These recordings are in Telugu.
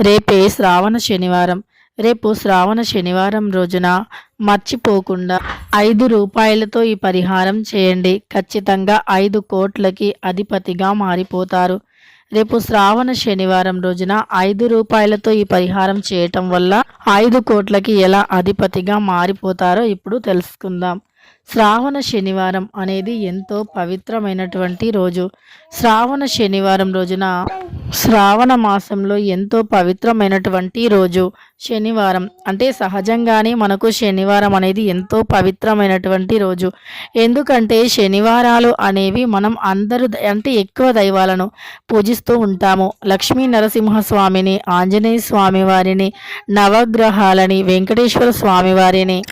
రేపే శ్రావణ శనివారం. రేపు శ్రావణ శనివారం రోజున మర్చిపోకుండా ఐదు రూపాయలతో ఈ పరిహారం చేయండి. ఖచ్చితంగా ఐదు కోట్లకి అధిపతిగా మారిపోతారు. రేపు శ్రావణ శనివారం రోజున ఐదు రూపాయలతో ఈ పరిహారం చేయటం వల్ల ఐదు కోట్లకి ఎలా అధిపతిగా మారిపోతారో ఇప్పుడు తెలుసుకుందాం. శ్రావణ శనివారం అనేది ఎంతో పవిత్రమైనటువంటి రోజు. శ్రావణ శనివారం రోజున శ్రావణ మాసంలో ఎంతో పవిత్రమైనటువంటి రోజు. శనివారం. అంటే సహజంగానే మనకు శనివారం అనేది ఎంతో పవిత్రమైనటువంటి రోజు. ఎందుకంటే శనివారాలు అనేవి మనం అందరూ అంటే ఎక్కువ దైవాలను పూజిస్తూ ఉంటాము. లక్ష్మీ నరసింహస్వామిని ఆంజనేయ స్వామి వారిని నవగ్రహాలని వెంకటేశ్వర స్వామి వారిని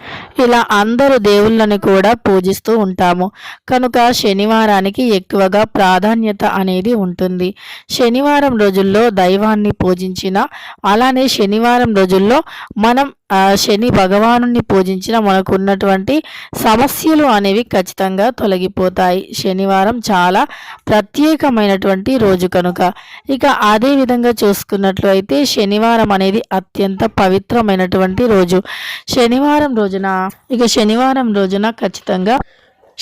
ఇలా అందరు దేవుళ్ళని కూడా పూజిస్తూ ఉంటాము. కనుక శనివారానికి ఎక్కువగా ప్రాధాన్యత అనేది ఉంటుంది. శనివారం రోజుల్లో దైవాన్ని పూజించిన అలానే శనివారం రోజు రోజుల్లో మనం శని భగవాను పూజించిన మనకు ఉన్నటువంటి సమస్యలు అనేవి ఖచ్చితంగా తొలగిపోతాయి. శనివారం చాలా ప్రత్యేకమైనటువంటి రోజు కనుక. ఇక అదే విధంగా చూసుకున్నట్లు అయితే శనివారం అనేది అత్యంత పవిత్రమైనటువంటి రోజు. శనివారం రోజున ఇక శనివారం రోజున ఖచ్చితంగా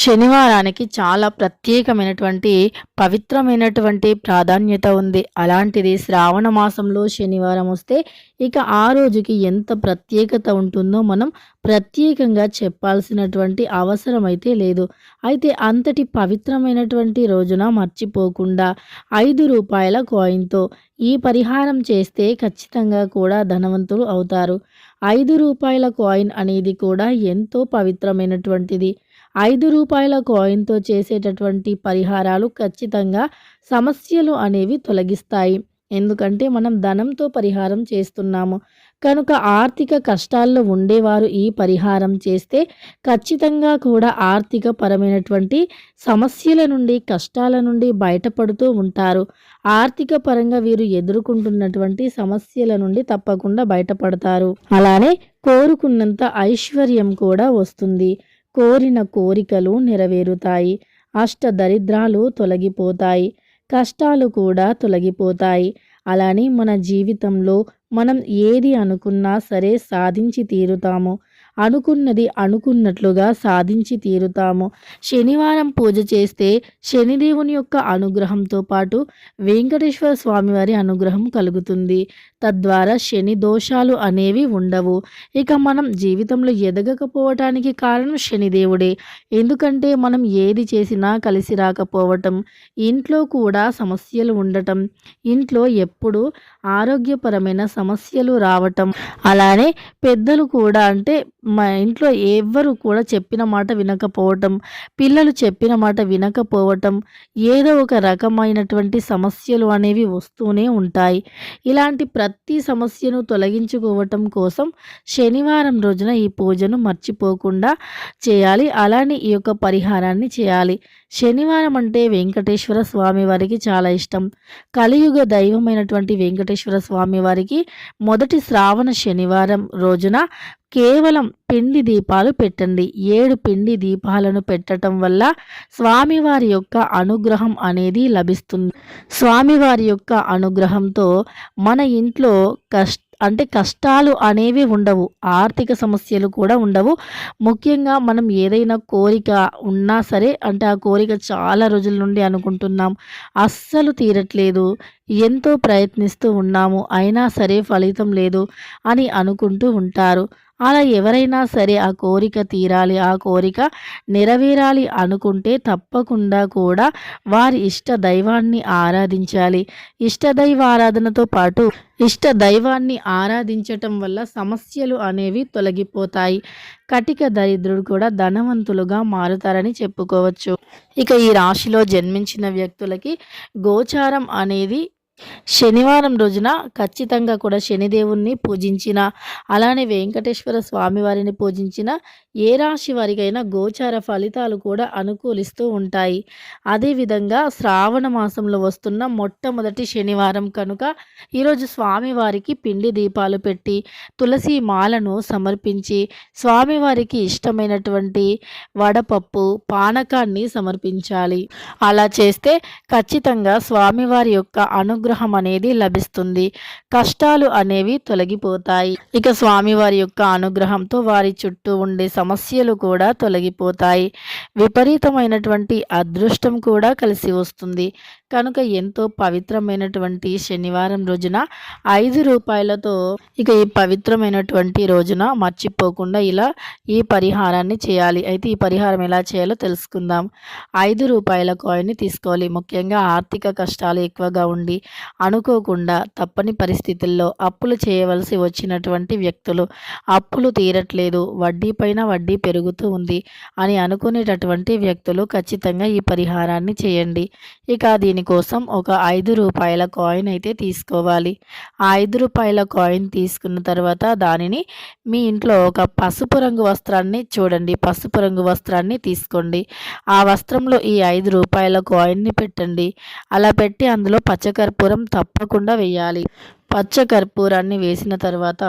శనివారానికి చాలా ప్రత్యేకమైనటువంటి పవిత్రమైనటువంటి ప్రాధాన్యత ఉంది. అలాంటిది శ్రావణ మాసంలో శనివారం వస్తే ఇక ఆ రోజుకి ఎంత ప్రత్యేకత ఉంటుందో మనం ప్రత్యేకంగా చెప్పాల్సినటువంటి అవసరం అయితే లేదు. అయితే అంతటి పవిత్రమైనటువంటి రోజున మర్చిపోకుండా ఐదు రూపాయల కాయిన్తో ఈ పరిహారం చేస్తే ఖచ్చితంగా కూడా ధనవంతులు అవుతారు. ఐదు రూపాయల కాయిన్ అనేది కూడా ఎంతో పవిత్రమైనటువంటిది. ఐదు రూపాయల కాయిన్తో చేసేటటువంటి పరిహారాలు ఖచ్చితంగా సమస్యలు అనేవి తొలగిస్తాయి. ఎందుకంటే మనం ధనంతో పరిహారం చేస్తున్నాము. కనుక ఆర్థిక కష్టాల్లో ఉండేవారు ఈ పరిహారం చేస్తే ఖచ్చితంగా కూడా ఆర్థిక పరమైనటువంటి సమస్యల నుండి కష్టాల నుండి బయటపడుతూ ఉంటారు. ఆర్థిక పరంగా వీరు ఎదుర్కొంటున్నటువంటి సమస్యల నుండి తప్పకుండా బయటపడతారు. అలానే కోరుకున్నంత ఐశ్వర్యం కూడా వస్తుంది. కోరిన కోరికలు నెరవేరుతాయి. అష్ట దరిద్రాలు తొలగిపోతాయి. కష్టాలు కూడా తొలగిపోతాయి. అలానే మన జీవితంలో మనం ఏది అనుకున్నా సరే సాధించి తీరుతాము. అనుకున్నది అనుకున్నట్లుగా సాధించి తీరుతాము. శనివారం పూజ చేస్తే శనిదేవుని యొక్క అనుగ్రహంతో పాటు వెంకటేశ్వర స్వామివారి అనుగ్రహం కలుగుతుంది. తద్వారా శని దోషాలు అనేవి ఉండవు. ఇక మనం జీవితంలో ఎదగకపోవటానికి కారణం శనిదేవుడే. ఎందుకంటే మనం ఏది చేసినా కలిసి రాకపోవటం ఇంట్లో కూడా సమస్యలు ఉండటం ఇంట్లో ఎప్పుడు ఆరోగ్యపరమైన సమస్యలు రావటం. అలానే పెద్దలు కూడా అంటే మా ఇంట్లో ఎవ్వరు కూడా చెప్పిన మాట వినకపోవటం పిల్లలు చెప్పిన మాట వినకపోవటం ఏదో ఒక రకమైనటువంటి సమస్యలు అనేవి వస్తూనే ఉంటాయి. ఇలాంటి ప్రతి సమస్యను తొలగించుకోవటం కోసం శనివారం రోజున ఈ పూజను మర్చిపోకుండా చేయాలి. అలానే ఈ యొక్క పరిహారాన్ని చేయాలి. శనివారం అంటే వెంకటేశ్వర స్వామి వారికి చాలా ఇష్టం. కలియుగ దైవమైనటువంటి వెంకటేశ్వర స్వామి వారికి మొదటి శ్రావణ శనివారం రోజున కేవలం పిండి దీపాలు పెట్టండి. ఏడు పిండి దీపాలను పెట్టడం వల్ల స్వామివారి యొక్క అనుగ్రహం అనేది లభిస్తుంది. స్వామివారి యొక్క అనుగ్రహంతో మన ఇంట్లో కష్ట అంటే కష్టాలు అనేవి ఉండవు ఆర్థిక సమస్యలు కూడా ఉండవు. ముఖ్యంగా మనం ఏదైనా కోరిక ఉన్నా సరే అంటే ఆ కోరిక చాలా రోజుల నుండి అనుకుంటున్నాం అస్సలు తీరట్లేదు ఎంతో ప్రయత్నిస్తూ ఉన్నాము అయినా సరే ఫలితం లేదు అని అనుకుంటూ ఉంటారు. అలా ఎవరైనా సరే ఆ కోరిక తీరాలి ఆ కోరిక నెరవేరాలి అనుకుంటే తప్పకుండా కూడా వారి ఇష్ట దైవాన్ని ఆరాధించాలి. ఇష్ట దైవ ఆరాధనతో పాటు ఇష్ట దైవాన్ని ఆరాధించటం వల్ల సమస్యలు అనేవి తొలగిపోతాయి. కటిక దరిద్రుడు కూడా ధనవంతులుగా మారుతారని చెప్పుకోవచ్చు. ఇక ఈ రాశిలో జన్మించిన వ్యక్తులకి గోచారం అనేది శనివారం రోజున ఖచ్చితంగా కూడా శనిదేవుణ్ణి పూజించిన అలానే వెంకటేశ్వర స్వామి వారిని పూజించిన ఏ రాశి వారికైనా గోచార ఫలితాలు కూడా అనుకూలిస్తూ ఉంటాయి. అదేవిధంగా శ్రావణ మాసంలో వస్తున్న మొట్టమొదటి శనివారం కనుక ఈరోజు స్వామివారికి పిండి దీపాలు పెట్టి తులసి మాలను సమర్పించి స్వామివారికి ఇష్టమైనటువంటి వడపప్పు పానకాన్ని సమర్పించాలి. అలా చేస్తే ఖచ్చితంగా స్వామివారి యొక్క అనుగ్రహం అనుగ్రహం అనేది లభిస్తుంది. కష్టాలు అనేవి తొలగిపోతాయి. ఇక స్వామివారి యొక్క అనుగ్రహంతో వారి చుట్టూ ఉండే సమస్యలు కూడా తొలగిపోతాయి. విపరీతమైనటువంటి అదృష్టం కూడా కలిసి వస్తుంది. కనుక ఎంతో పవిత్రమైనటువంటి శనివారం రోజున ఐదు రూపాయలతో ఇక ఈ పవిత్రమైనటువంటి రోజున మర్చిపోకుండా ఇలా ఈ పరిహారాన్ని చేయాలి. అయితే ఈ పరిహారం ఎలా చేయాలో తెలుసుకుందాం. ఐదు రూపాయల కాయిన్ని తీసుకోవాలి. ముఖ్యంగా ఆర్థిక కష్టాలు ఎక్కువగా ఉండి అనుకోకుండా తప్పని పరిస్థితుల్లో అప్పులు చేయవలసి వచ్చినటువంటి వ్యక్తులు అప్పులు తీరట్లేదు. వడ్డీ పైన వడ్డీ పెరుగుతూ ఉంది అని ఉన్నటువంటి వ్యక్తులు ఖచ్చితంగా ఈ పరిహారాన్ని చేయండి. ఇక దీనికోసం ఒక ఐదు రూపాయల కాయిన్ అయితే తీసుకోవాలి. ఆ ఐదు రూపాయల కాయిన్ తీసుకున్న తర్వాత దానిని మీ ఇంట్లో ఒక పసుపు రంగు వస్త్రాన్ని చూడండి. పసుపు రంగు వస్త్రాన్ని తీసుకోండి. ఆ వస్త్రంలో ఈ ఐదు రూపాయల కాయిన్ని పెట్టండి. అలా పెట్టి అందులో పచ్చకర్పూరం తప్పకుండా వేయాలి. పచ్చ కర్పూరాన్ని వేసిన తర్వాత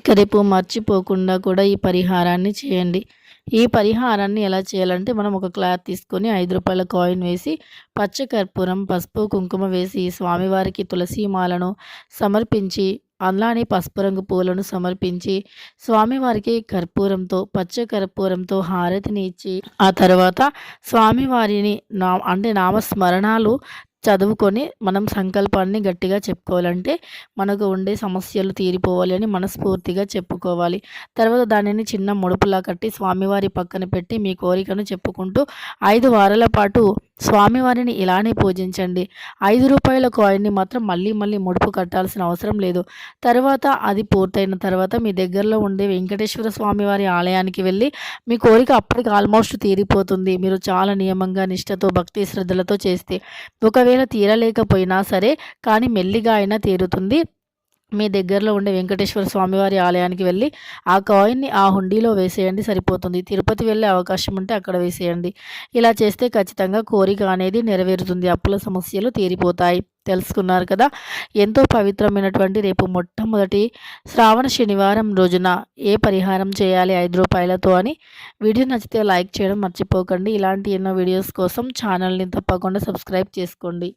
ఇక రేపు మర్చిపోకుండా కూడా ఈ పరిహారాన్ని చేయండి. ఈ పరిహారాన్ని ఎలా చేయాలంటే మనం ఒక క్లాత్ తీసుకొని ఐదు రూపాయల కాయిన్ వేసి పచ్చ కర్పూరం పసుపు కుంకుమ వేసి స్వామివారికి తులసి మాలను సమర్పించి అలానే పసుపు రంగు పూలను సమర్పించి స్వామివారికి కర్పూరంతో పచ్చ కర్పూరంతో హారతిని ఇచ్చి ఆ తర్వాత స్వామివారిని నా అంటే నామస్మరణాలు చదువుకొని మనం సంకల్పాన్ని గట్టిగా చెప్పుకోవాలంటే మనకు ఉండే సమస్యలు తీరిపోవాలి అని మనస్ఫూర్తిగా చెప్పుకోవాలి. తర్వాత దానిని చిన్న ముడుపులా కట్టి స్వామివారి పక్కన పెట్టి మీ కోరికను చెప్పుకుంటూ ఐదు వారాల పాటు స్వామివారిని ఇలానే పూజించండి. ఐదు రూపాయల కాయిన్ని మాత్రం మళ్ళీ మళ్ళీ ముడుపు కట్టాల్సిన అవసరం లేదు. తర్వాత అది పూర్తయిన తర్వాత మీ దగ్గరలో ఉండే వెంకటేశ్వర స్వామివారి ఆలయానికి వెళ్ళి మీ కోరిక అప్పటికి ఆల్మోస్ట్ తీరిపోతుంది. మీరు చాలా నియమంగా నిష్టతో భక్తి శ్రద్ధలతో చేస్తే. ఒకవేళ తీరలేకపోయినా సరే కానీ మెల్లిగా అయినా తీరుతుంది. మీ దగ్గరలో ఉండే వెంకటేశ్వర స్వామివారి ఆలయానికి వెళ్ళి ఆ కాయిన్ని ఆ హుండీలో వేసేయండి సరిపోతుంది. తిరుపతి వెళ్ళే అవకాశం ఉంటే అక్కడ వేసేయండి. ఇలా చేస్తే ఖచ్చితంగా కోరిక అనేది నెరవేరుతుంది. అప్పుల సమస్యలు తీరిపోతాయి. తెలుసుకున్నారు కదా? ఎంతో పవిత్రమైనటువంటి రేపు మొట్టమొదటి శ్రావణ శనివారం రోజున ఏ పరిహారం చేయాలి ఐదు రూపాయలతో అని వీడియో నచ్చితే లైక్ చేయడం మర్చిపోకండి. ఇలాంటి ఎన్నో వీడియోస్ కోసం ఛానల్ని తప్పకుండా సబ్స్క్రైబ్ చేసుకోండి.